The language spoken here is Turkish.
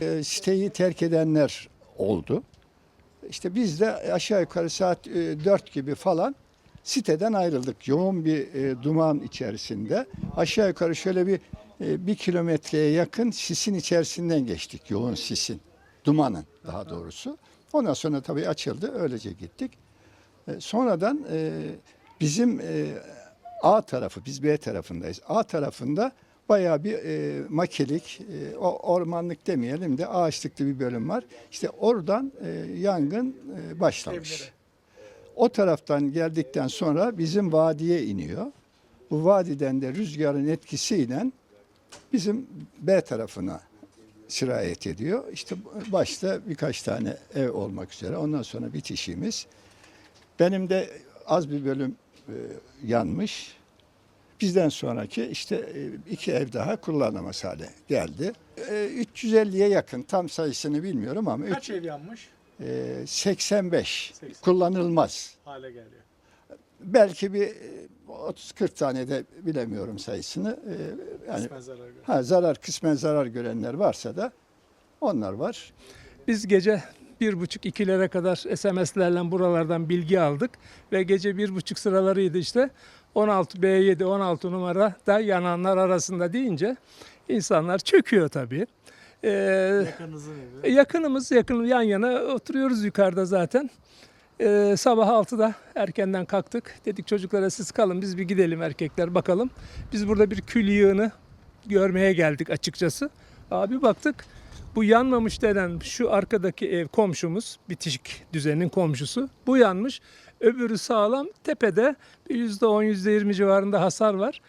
E, siteyi terk edenler oldu. İşte biz de aşağı yukarı saat e, 4 gibi falan siteden ayrıldık. Yoğun bir e, duman içerisinde. Aşağı yukarı şöyle bir e, bir kilometreye yakın sisin içerisinden geçtik. Yoğun sisin. Dumanın daha doğrusu. Ondan sonra tabii açıldı. Öylece gittik. E, sonradan e, bizim e, A tarafı, biz B tarafındayız. A tarafında bayağı bir e, makilik, e, ormanlık demeyelim de ağaçlıklı bir bölüm var. İşte oradan e, yangın e, başlamış. O taraftan geldikten sonra bizim vadiye iniyor. Bu vadiden de rüzgarın etkisiyle bizim B tarafına sirayet ediyor. İşte başta birkaç tane ev olmak üzere. Ondan sonra bitişimiz. Benim de az bir bölüm e, yanmış. Bizden sonraki işte e, iki ev daha kullanılamaz hale geldi. E, 350'ye yakın tam sayısını bilmiyorum ama Kaç üç- ev yanmış? e, 85 80. kullanılmaz. Hale geliyor. Belki bir e, 30-40 tane de bilemiyorum sayısını. E, yani Kısmen zarar ha, zarar kısmen zarar görenler varsa da onlar var. Biz gece bir buçuk ikilere kadar SMS'lerle buralardan bilgi aldık ve gece bir buçuk sıralarıydı işte 16 B7 16 numara da yananlar arasında deyince insanlar çöküyor tabii. Ee, Yakınınızın evi. yakınımız yakın yan yana oturuyoruz yukarıda zaten. Ee, sabah 6'da erkenden kalktık. Dedik çocuklara siz kalın biz bir gidelim erkekler bakalım. Biz burada bir kül yığını görmeye geldik açıkçası. Abi baktık bu yanmamış denen şu arkadaki ev komşumuz bitişik düzenin komşusu. Bu yanmış. Öbürü sağlam tepede bir %10 %20 civarında hasar var.